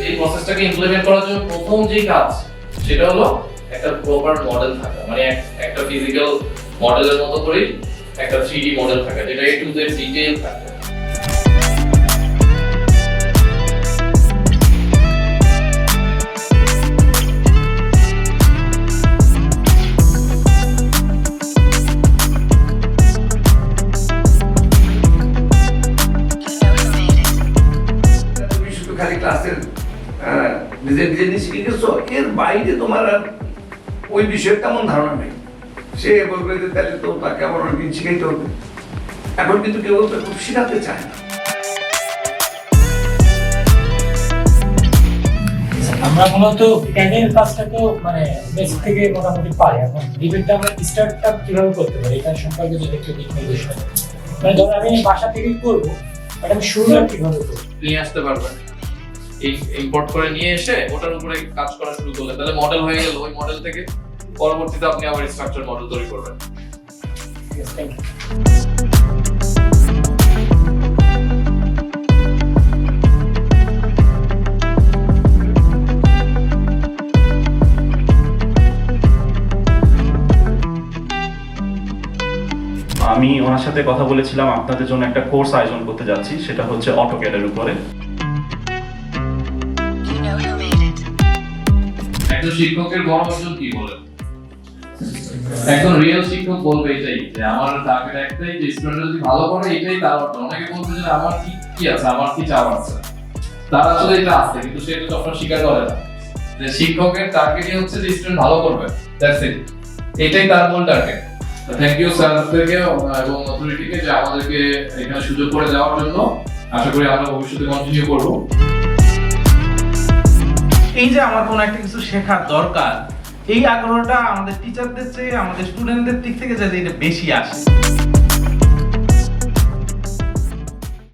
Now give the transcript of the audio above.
এই প্রসেসটাকে ইমপ্লিমেন্ট করার জন্য প্রথম যেই কাজ, সেটা হলো একটা প্রপার মডেল থাকা। মানে এক- একটা ফিজিক্যাল মডেলের মতো করেই একটা থ্রি ডি মডেল থাকা যেটা এ টু জেড ডিটেইল থাকে You know who made it. তুমি শুধু খালি ক্লাসের আহ, নিজে নিজে নিয়ে শিখে গেছো এর বাইরে তোমার ওই বিষয়ে তেমন ধারণা নেই সে বলবে যে তাহলে তো তাকে আবার অনেকদিন শিখাইতে হবে এখন কিন্তু কেউ তো খুব শিখাতে চায় না। আমরা মূলত ক্যানের কাজটা তো মানে বেসিক থেকে মোটামুটি পারি। এখন ডিবেটটা আমরা স্টার্টটা কীভাবে করতে পারি এটা সম্পর্কে যদি একটু দিক নির্দেশ করেন। মানে ধরো আমি বাসা থেকেই করব বাট আমি শুরুটা কীভাবে করব? নিয়ে আসতে পারবেন। এই ইম্পোর্ট করে নিয়ে এসে ওটার উপরে কাজ করা শুরু করলে তাহলে মডেল হয়ে গেল ওই মডেল থেকে। পরবর্তীতে আপনি আবার স্ট্রাকচার মডেল তৈরি করবেন। থ্যাংক ইউ আমি ওনার সাথে কথা বলেছিলাম আপনাদের জন্য একটা কোর্স আয়োজন করতে যাচ্ছি সেটা হচ্ছে অটোক্যাডের উপরে। Who made it. একজন শিক্ষকের বড় অর্জন কি বলে একজন রিয়েল শিক্ষক বলবে এটাই, যে আমার টার্গেট একটাই, যে স্টুডেন্ট যদি ভালো করে এটাই তার অর্জন অনেকে বলবে যে আমার কি কি আছে, আমার কি চাওয়া আছে? তার আসলে এটা আছে, কিন্তু সেটা তখন স্বীকার করে না। যে শিক্ষকের টার্গেটই হচ্ছে যে স্টুডেন্ট ভালো করবে দ্যাটস ইট এটাই তার মূল টার্গেট থ্যাংক ইউ স্যারদেরকে এবং অথরিটিকে যে আমাদেরকে এখানে সুযোগ করে দেওয়ার জন্য। আশা করি আমরা ভবিষ্যতে কন্টিনিউ করব। এই যে আমার কোনো একটা কিছু শেখার দরকার এই আগ্রহটা আমাদের টিচারদের চেয়ে আমাদের স্টুডেন্টদের দিক থেকে যাতে এটা বেশি আসে।